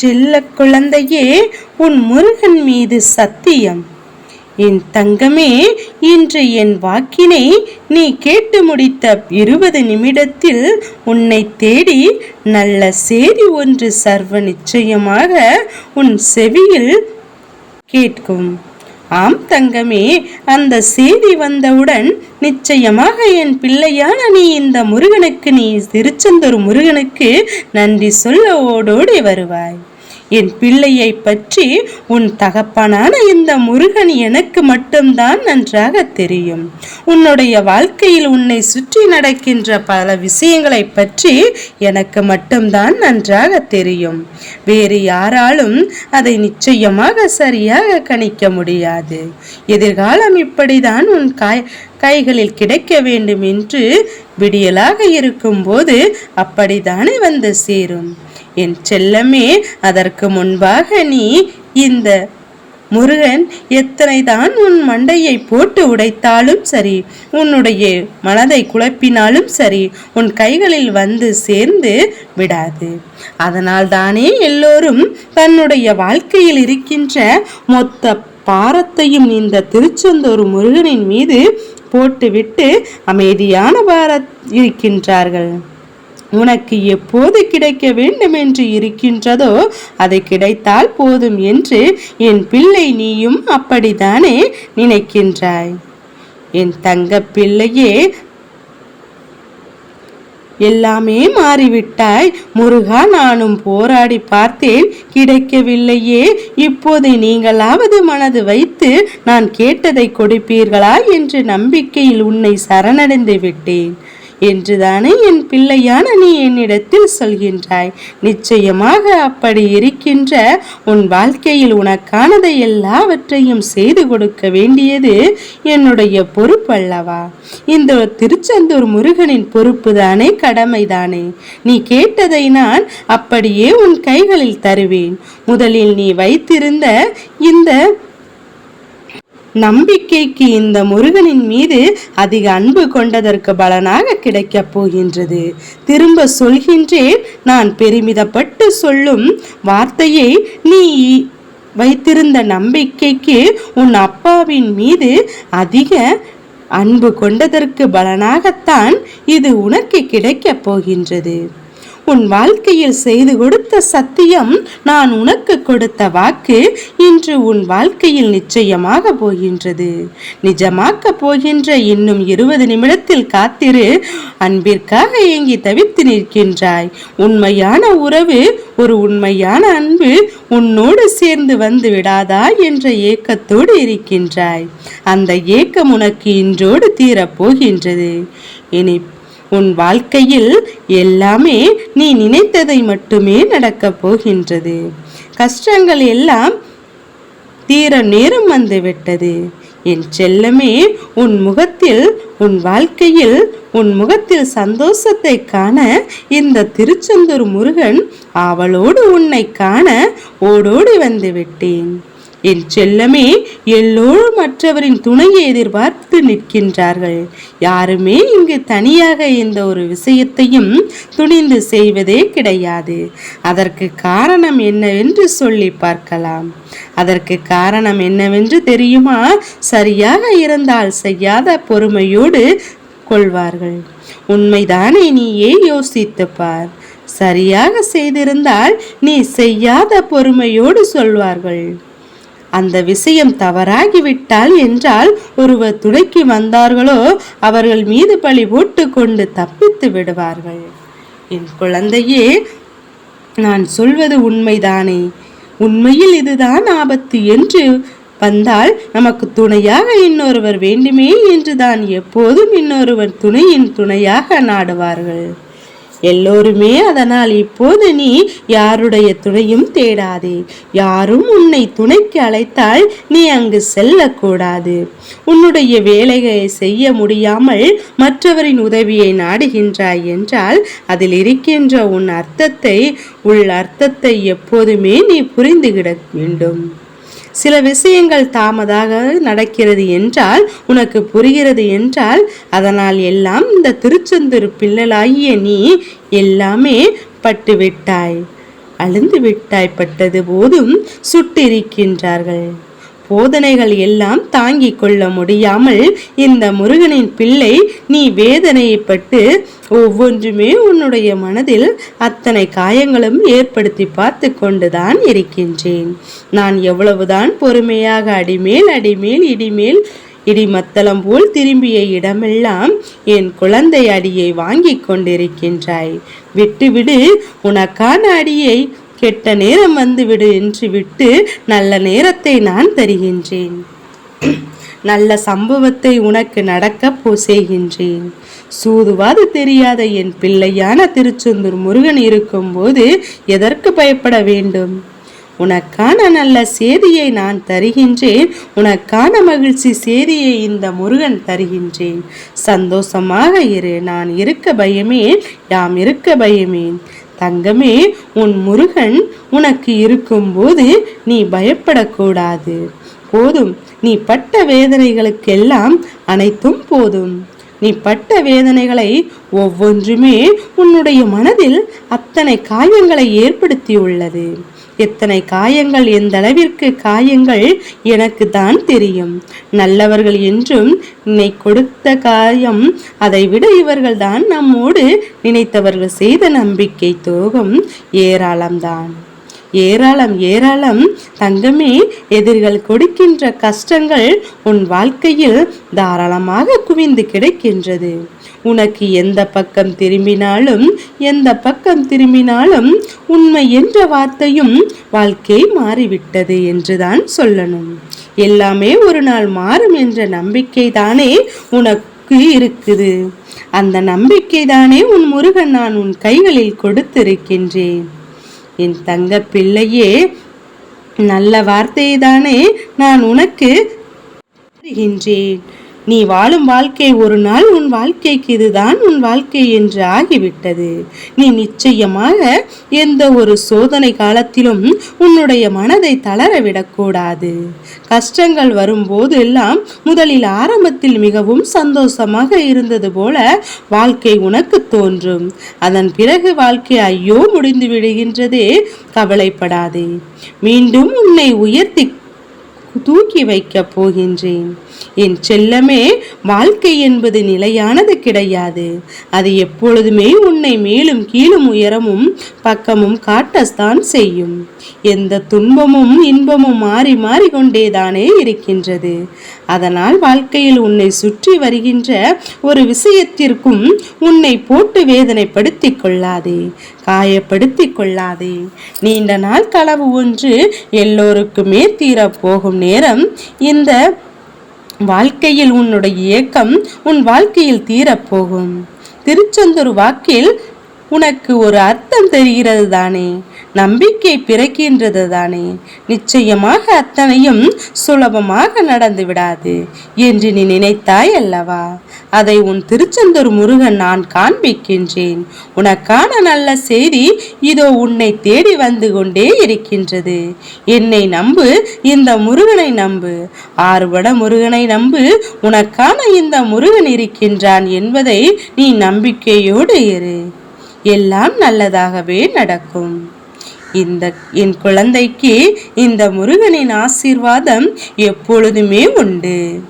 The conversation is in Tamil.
செல்ல குழந்தையே உன் முருகன் மீது சத்தியம். என் தங்கமே இன்று என் வாக்கினை நீ கேட்டு முடித்த இருபது நிமிடத்தில் உன்னை தேடி நல்ல செய்தி ஒன்று சர்வ நிச்சயமாக உன் செவியில் கேட்கும். ஆம் தங்கமே அந்த செய்தி வந்தவுடன் நிச்சயமாக என் பிள்ளையான நீ இந்த முருகனுக்கு நீ திருச்செந்தூர் முருகனுக்கு நன்றி சொல்ல ஓடோடி வருவாய். என் பிள்ளையை பற்றி உன் தகப்பனான இந்த முருகன் எனக்கு மட்டும்தான் நன்றாக தெரியும். உன்னுடைய வாழ்க்கையில் உன்னை சுற்றி நடக்கின்ற பல விஷயங்களை பற்றி எனக்கு மட்டும்தான் நன்றாக தெரியும். வேறு யாராலும் அதை நிச்சயமாக சரியாக கணிக்க முடியாது. எதிர்காலம் இப்படிதான் உன் காய் கைகளில் கிடைக்க வேண்டும் என்று விடியலாக இருக்கும்போது அப்படித்தானே வந்து சேரும். என் செல்லமே அதற்கு முன்பாக நீ இந்த முருகன் எத்தனை தான் உன் மண்டையை போட்டு உடைத்தாலும் சரி உன்னுடைய மனதை குழப்பினாலும் சரி உன் கைகளில் வந்து சேர்ந்து விடாது. அதனால் தானே எல்லோரும் தன்னுடைய வாழ்க்கையில் இருக்கின்ற மொத்த பாரத்தையும் இந்த திருச்செந்தூர் முருகனின் மீது போட்டுவிட்டு அமைதியான பாரத் இருக்கின்றார்கள். உனக்கு எப்போது கிடைக்க வேண்டும் என்று இருக்கின்றதோ அது கிடைத்தால் போதும் என்று என் பிள்ளை நீயும் அப்படித்தானே நினைக்கின்றாய். என் தங்க பிள்ளையே எல்லாமே மாறிவிட்டாய். முருகா நானும் போராடி பார்த்தேன் கிடைக்கவில்லையே. இப்போது நீங்களாவது மனது வைத்து நான் கேட்டதை கொடுப்பீர்களா என்று நம்பிக்கையில் உன்னை சரணடைந்து விட்டேன். என்றுதானே என் பிள்ளையான நீ என்னிடத்தில் சொல்கின்றாய். நிச்சயமாக அப்படி இருக்கின்ற உன் வாழ்க்கையில் உனக்கானதை எல்லாவற்றையும் செய்து கொடுக்க வேண்டியது என்னுடைய பொறுப்பல்லவா இந்த திருச்செந்தூர் முருகனின் பொறுப்பு தானே கடமைதானே? நீ கேட்டதை நான் அப்படியே உன் கைகளில் தருவேன். முதலில் நீ வைத்திருந்த இந்த நம்பிக்கைக்கு இந்த முருகனின் மீது அதிக அன்பு கொண்டதற்கு பலனாக கிடைக்கப் போகின்றது. திரும்ப சொல்கின்றேன் நான் பெருமிதப்பட்டு சொல்லும் வார்த்தையை நீ வைத்திருந்த நம்பிக்கைக்கு உன் அப்பாவின் மீது அதிக அன்பு கொண்டதற்கு பலனாகத்தான் இது உனக்கு கிடைக்கப் போகின்றது. உன் வாழ்க்கையில் செய்து கொடுத்த சத்தியம் நான் உனக்கு கொடுத்த வாக்கு இன்று உன் வாழ்க்கையில் நிச்சயமாக போகின்றது. நிஜமாக்க போகின்ற இன்னும் இருபது நிமிடத்தில் காத்திரு. அன்பிற்காக ஏங்கி தவித்து நிற்கின்றாய். உண்மையான உறவு ஒரு உண்மையான அன்பு உன்னோடு சேர்ந்து வந்து விடாதா என்ற ஏக்கத்தோடு இருக்கின்றாய். அந்த ஏக்கம் உனக்கு இன்றோடு தீரப்போகின்றது. இனி உன் வாழ்க்கையில் எல்லாமே நீ நினைத்ததை மட்டுமே நடக்கப் போகின்றது. கஷ்டங்கள் எல்லாம் தீர நேரம் வந்துவிட்டது என் செல்லமே உன் முகத்தில் உன் வாழ்க்கையில் உன் முகத்தில் சந்தோஷத்தை காண இந்த திருச்செந்தூர் முருகன் அவளோடு உன்னை காண ஓடோடி வந்து விட்டேன். என் செல்லமே எல்லோரும் மற்றவரின் துணையை எதிர்பார்த்து நிற்கின்றார்கள். யாருமே இங்கு தனியாக இந்த ஒரு விஷயத்தையும் துணிந்து செய்வதே கிடையாது. அதற்கு காரணம் என்னவென்று சொல்லி பார்க்கலாம். அதற்கு காரணம் என்னவென்று தெரியுமா? சரியாக இருந்தால் செய்யாத பொறுமையோடு கொள்வார்கள். உண்மைதானே நீயே யோசித்து பார். சரியாக செய்திருந்தால் நீ செய்யாத பொறுமையோடு சொல்வார்கள். அந்த விஷயம் தவறாகிவிட்டால் என்றால் ஒருவர் துணைக்கு வந்தார்களோ அவர்கள் மீது பழி போட்டு கொண்டு தப்பித்து விடுவார்கள். என் குழந்தையே நான் சொல்வது உண்மைதானே? உண்மையில் இதுதான் ஆபத்து என்று வந்தால் நமக்கு துணையாக இன்னொருவர் வேண்டுமே என்றுதான் எப்போதும் இன்னொருவர் துணையின் துணையாக நாடுவார்கள். எல்லோருமே அதனால் இப்போது நீ யாருடைய துணையும் தேடாதே. யாரும் உன்னை துணைக்கு அழைத்தால் நீ அங்கு செல்லக்கூடாது. உன்னுடைய வேலைகளை செய்ய முடியாமல் மற்றவரின் உதவியை நாடுகின்றாய் என்றால் அதில் இருக்கின்ற உன் அர்த்தத்தை உள் அர்த்தத்தை எப்போதுமே நீ புரிந்துகிட வேண்டும். சில விஷயங்கள் தாமதாக நடக்கிறது என்றால் உனக்கு புரிகிறது என்றால் அதனால் எல்லாம் இந்த திருச்செந்தூர் பிள்ளலாகிய நீ எல்லாமே பட்டு விட்டாய் அழுந்து விட்டாய் பட்டது போதும் சுட்டிருக்கின்றார்கள். போதனைகள் எல்லாம் தாங்கிக் கொள்ள முடியாமல் இந்த முருகனின் பிள்ளை நீ வேதனையைப்பட்டு ஒவ்வொன்றுமே உன்னுடைய மனதில் அத்தனை காயங்களும் ஏற்படுத்தி பார்த்து கொண்டுதான் இருக்கின்றேன். நான் எவ்வளவுதான் பொறுமையாக அடிமேல் அடிமேல் இடிமேல் இடிமத்தளம் போல் திரும்பிய இடமெல்லாம் என் குழந்தை அடியை வாங்கிக் கொண்டிருக்கின்றாய். விட்டுவிடு உனக்கான அடியை கெட்ட நேரம் வந்துவிடு என்று விட்டு நல்ல நேரத்தை நான் தருகின்றேன். நல்ல சம்பவத்தை உனக்கு நடக்க செய்கின்றேன் சூதுவாது தெரியாத என் பிள்ளையான திருச்செந்தூர் முருகன் இருக்கும்போது எதற்கு பயப்பட வேண்டும்? உனக்கான நல்ல சேதியை நான் தருகின்றேன். உனக்கான மகிழ்ச்சி சேதியை இந்த முருகன் தருகின்றேன். சந்தோஷமாக இரு நான் இருக்க பயமேன் யாம் இருக்க பயமேன் தங்கமே உன் முருகன் உனக்கு இருக்கும்போது நீ பயப்படக்கூடாது. போதும் நீ பட்ட வேதனைகளுக்கெல்லாம் அனைத்தும் போதும். நீ பட்ட வேதனைகளை ஒவ்வொன்றுமே உன்னுடைய மனதில் அத்தனை காயங்களை ஏற்படுத்தியுள்ளது. எத்தனை காயங்கள் எந்த அளவிற்கு காயங்கள் எனக்கு தான் தெரியும். நல்லவர்கள் என்றும் நினை கொடுத்த காயம் அதை விட இவர்கள் தான் நம்மோடு நினைத்தவர்கள் செய்த நம்பிக்கை தோகம் ஏராளம்தான். ஏராளம் ஏராளம் தங்கமே எதிர்கள் கொடுக்கின்ற கஷ்டங்கள் உன் வாழ்க்கையில் தாராளமாக குவிந்து கிடைக்கின்றது. உனக்கு எந்த பக்கம் திரும்பினாலும் எந்த பக்கம் திரும்பினாலும் உண்மை என்ற வார்த்தையும் வாழ்க்கை மாறிவிட்டது என்றுதான் சொல்லணும். எல்லாமே ஒரு நாள் மாறும் என்ற நம்பிக்கை தானே உனக்கு இருக்குது. அந்த நம்பிக்கை தானே உன் முருகன் நான் உன் கைகளில் கொடுத்திருக்கின்றேன். என் தங்க பிள்ளையே நல்ல வார்த்தையை தானே நான் உனக்கு தருகின்றேன். நீ வாழும் வாழ்க்கை ஒரு நாள் உன் வாழ்க்கைக்கு இதுதான் உன் வாழ்க்கை என்று ஆகிவிட்டது. நீ நிச்சயமாக எந்த ஒரு சோதனை காலத்திலும் உன்னுடைய மனதை தளர விடக்கூடாது கஷ்டங்கள் வரும்போது எல்லாம் முதலில் ஆரம்பத்தில் மிகவும் சந்தோஷமாக இருந்தது போல வாழ்க்கை உனக்கு தோன்றும். அதன் பிறகு வாழ்க்கை ஐயோ முடிந்து விடுகின்றதே கவலைப்படாதே. மீண்டும் உன்னை உயர்த்தி தூக்கி வைக்கப் போகின்றேன். என் செல்லமே வாழ்க்கை என்பது நிலையானது கிடையாது. அது எப்பொழுதுமே உன்னை மேலும் கீழும் உயரமும் பக்கமும் காட்டத்தான் செய்யும். எந்த துன்பமும் இன்பமும் மாறி மாறி கொண்டேதானே இருக்கின்றது. அதனால் வாழ்க்கையில் உன்னை சுற்றி வருகின்ற ஒரு விஷயத்திற்கும் உன்னை போட்டு வேதனைப்படுத்திக் கொள்ளாதே. காயப்படுத்தி கொள்ளாதே நீண்ட நாள் களவு ஒன்று எல்லோருக்குமே தீரப்போகும் நேரம். இந்த வாழ்க்கையில் உன்னுடைய இயக்கம் உன் வாழ்க்கையில் தீரப்போகும். திருச்செந்தூர் வாக்கில் உனக்கு ஒரு அர்த்தம் தெரிகிறது தானே. நம்பிக்கை பிறக்கின்றது தானே. நிச்சயமாக அத்தனையும் சுலபமாக நடந்து விடாது. என்று நீ நினைத்தாய் அல்லவா? அதை உன் திருச்செந்தூர் முருகன் நான் காண்பிக்கின்றேன். உனக்கான நல்ல செய்தி இதோ உன்னை தேடி வந்து கொண்டே இருக்கின்றது. என்னை நம்பு இந்த முருகனை நம்பு. ஆறுபட முருகனை நம்பு. உனக்கான இந்த முருகன் இருக்கின்றான் என்பதை நீ நம்பிக்கையோடு இரு. எல்லாம் நல்லதாகவே நடக்கும். இந்த என் குழந்தைக்கு இந்த முருகனின் ஆசீர்வாதம் எப்பொழுதுமே உண்டு.